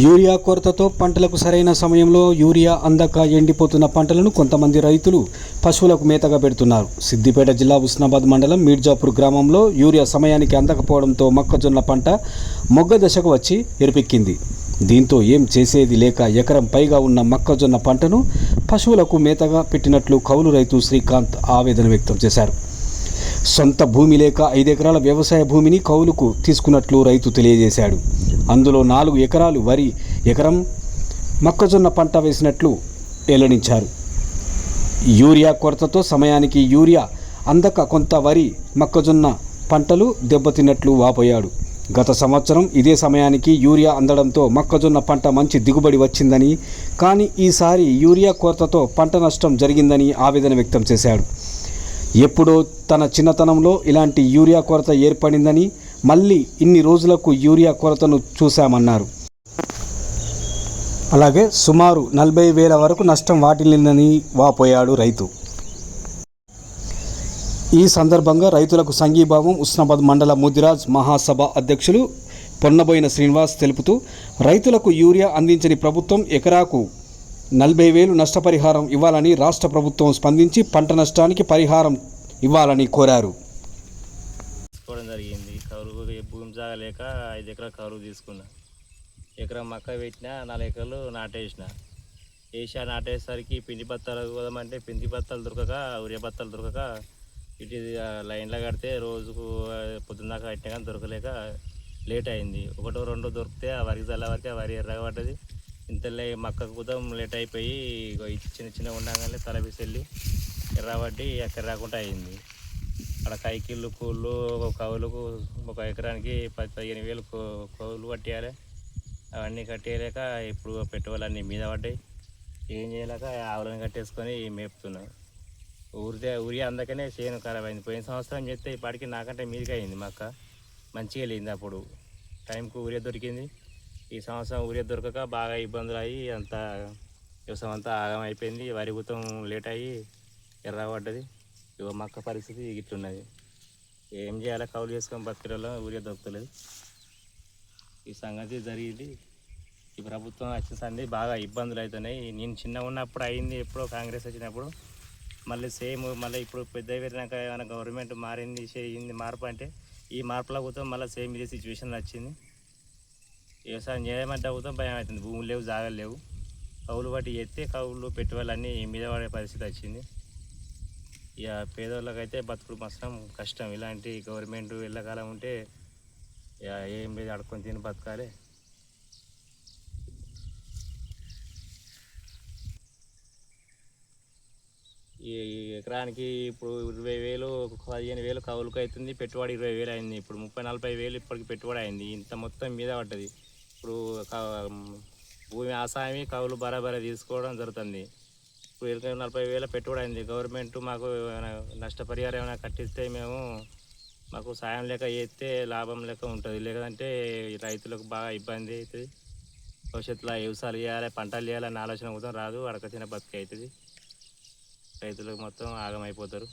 Urea కొరతతో పంటలకు సరైన సమయంలో యూరియా అందక ఎండిపోతున్న పంటలను కొంతమంది రైతులు పశువులకు మేతగా పెడుతున్నారు. సిద్దిపేట జిల్లా ఉస్నాబాద్ మండలం మీర్జాపూర్ గ్రామంలో యూరియా సమయానికి అందకపోవడంతో మొక్కజొన్న పంట మొగ్గ దశకు వచ్చి ఎరుపెక్కింది. దీంతో ఏం చేసేది లేక ఎకరం పైగా ఉన్న మొక్కజొన్న పంటను పశువులకు మేతగా పెట్టినట్లు కౌలు రైతు శ్రీకాంత్ ఆవేదన వ్యక్తం చేశారు. సొంత భూమి లేక ఐదెకరాల వ్యవసాయ భూమిని కౌలుకు తీసుకున్నట్లు రైతు తెలియజేశాడు. అందులో నాలుగు ఎకరాలు వరి ఎకరం మొక్కజొన్న పంట వేసినట్లు వెల్లడించారు. యూరియా కొరతతో సమయానికి యూరియా అందక కొంత వరి మొక్కజొన్న పంటలు దెబ్బతిన్నట్లు వాపోయాడు. గత సంవత్సరం ఇదే సమయానికి యూరియా అందడంతో మొక్కజొన్న పంట మంచి దిగుబడి వచ్చిందని కానీ ఈసారి యూరియా కొరతతో పంట నష్టం జరిగిందని ఆవేదన వ్యక్తం చేశాడు. ఎప్పుడో తన చిన్నతనంలో ఇలాంటి యూరియా కొరత ఏర్పడిందని మళ్ళీ ఇన్ని రోజులకు యూరియా కొరతను చూశామన్నారు. అలాగే సుమారు నలభై వేల వరకు నష్టం వాటిల్లిందని వాపోయాడు రైతు. ఈ సందర్భంగా రైతులకు సంఘీభావం ఉస్నాబాద్ మండల ముదిరాజ్ మహాసభ అధ్యక్షులు పొన్నబోయిన శ్రీనివాస్ తెలుపుతూ రైతులకు యూరియా అందించని ప్రభుత్వం ఎకరాకు నలభై వేలు నష్టపరిహారం ఇవ్వాలని రాష్ట్ర ప్రభుత్వం స్పందించి పంట నష్టానికి పరిహారం ఇవ్వాలని కోరారు తీసుకోవడం జరిగింది కౌలు భూమి జాగా లేక ఐదు ఎకరాలు కరువు తీసుకున్నా. ఎకరం మక్క పెట్టినా నాలుగు ఎకరాలు నాటేసిన. వేసా నాటేసరికి పిండి బత్తాలు పోదామంటే పిండి బత్తాలు దొరకక ఉరియా బత్తాలు దొరకక ఇటు లైన్లో కడితే రోజుకు పొద్దున్నాక పొద్దున్న కట్టినా కానీ దొరకలేక లేట్ అయింది. ఒకటో రెండో దొరికితే ఆ వరికి చల్ల వరకు ఆ వరి ఎర్రగా పడ్డది. ఇంతలే మక్క కుదం లేట్ అయిపోయి చిన్న చిన్న ఉండగానే తల వెళ్ళి ఎర్రబట్టి ఎక్కడ రాకుండా అయింది. అక్కడ కైకిళ్ళు కూళ్ళు ఒక కవులకు ఒక ఎకరానికి పది పదిహేను వేలు కో- కవులు కట్టేయాలి. అవన్నీ కట్టేయలేక ఇప్పుడు పెట్టుబడులన్నీ మీద పడ్డాయి. ఏం చేయలేక ఆవులను కట్టేసుకొని మేపుతున్నాం. ఊరితే ఊరి అందకనే చేను ఖరాబ్ అయింది. పోయిన సంవత్సరం చెప్తే ఇప్పటికి నాకంటే మీదికి అయింది మా మంచిగా వెళ్ళింది అప్పుడు. టైంకు ఊరియా దొరికింది. ఈ సంవత్సరం ఊరే దొరకక బాగా ఇబ్బందులు అయ్యి అంతా వ్యవసాయం అంతా ఆగం అయిపోయింది వరి గుతం లేట్ అయ్యి ఎర్ర పడ్డది. ఇగో మక్క పరిస్థితి ఇట్లున్నది. ఏం చేయాలి? కౌలు చేసుకొని బతికిలో ఊరియా దొరకలేదు ఈ సంగతి జరిగింది. ఈ ప్రభుత్వం వచ్చిన సంది బాగా ఇబ్బందులు అవుతున్నాయి. నేను చిన్న ఉన్నప్పుడు అయింది ఎప్పుడో కాంగ్రెస్ వచ్చినప్పుడు. మళ్ళీ సేమ్ మళ్ళీ ఇప్పుడు పెద్ద పెరిగినాక ఏమైనా గవర్నమెంట్ మారింది చేయింది మార్పు అంటే ఈ మార్పుల పోతాం మళ్ళీ సేమ్ ఇదే సిచ్యువేషన్ వచ్చింది. వ్యవసాయం చేయమంటే అవుతాం భయం అవుతుంది. భూములు లేవు జాగాలు లేవు. కౌలు బట్టి ఎత్తే కౌలు పెట్టుబడులన్నీ మీద పడే పరిస్థితి వచ్చింది. ఇక పేదోళ్ళకైతే బతుకుడు మాత్రం కష్టం. ఇలాంటి గవర్నమెంట్ వెళ్ళకాలం ఉంటే ఇక ఏం లేదు అడుకొని తిని బతకాలి. ఈ ఎకరానికి ఇప్పుడు ఇరవై వేలు ఒక పదిహేను వేలు కవులకు అవుతుంది పెట్టుబడి ఇరవై వేలు అయింది. ఇప్పుడు ముప్పై నలభై వేలు ఇప్పటికి పెట్టుబడి అయింది. ఇంత మొత్తం మీద పడ్డది. ఇప్పుడు క- భూమి ఆసామి కవులు బరాబరా తీసుకోవడం జరుగుతుంది. ఇప్పుడు ఇరవై నలభై వేల పెట్టుబడి అయింది. గవర్నమెంట్ మాకు ఏమైనా నష్టపరిహారం ఏమైనా కట్టిస్తే మేము మాకు సాయం లేక చేస్తే లాభం లెక్క ఉంటుంది. లేదంటే రైతులకు బాగా ఇబ్బంది అవుతుంది. భవిష్యత్తులో వ్యవసాయాలు చేయాలి పంటలు చేయాలన్న ఆలోచన మొత్తం రాదు. అడక చిన్న బతికి అవుతుంది. రైతులకు మొత్తం ఆగమైపోతారు.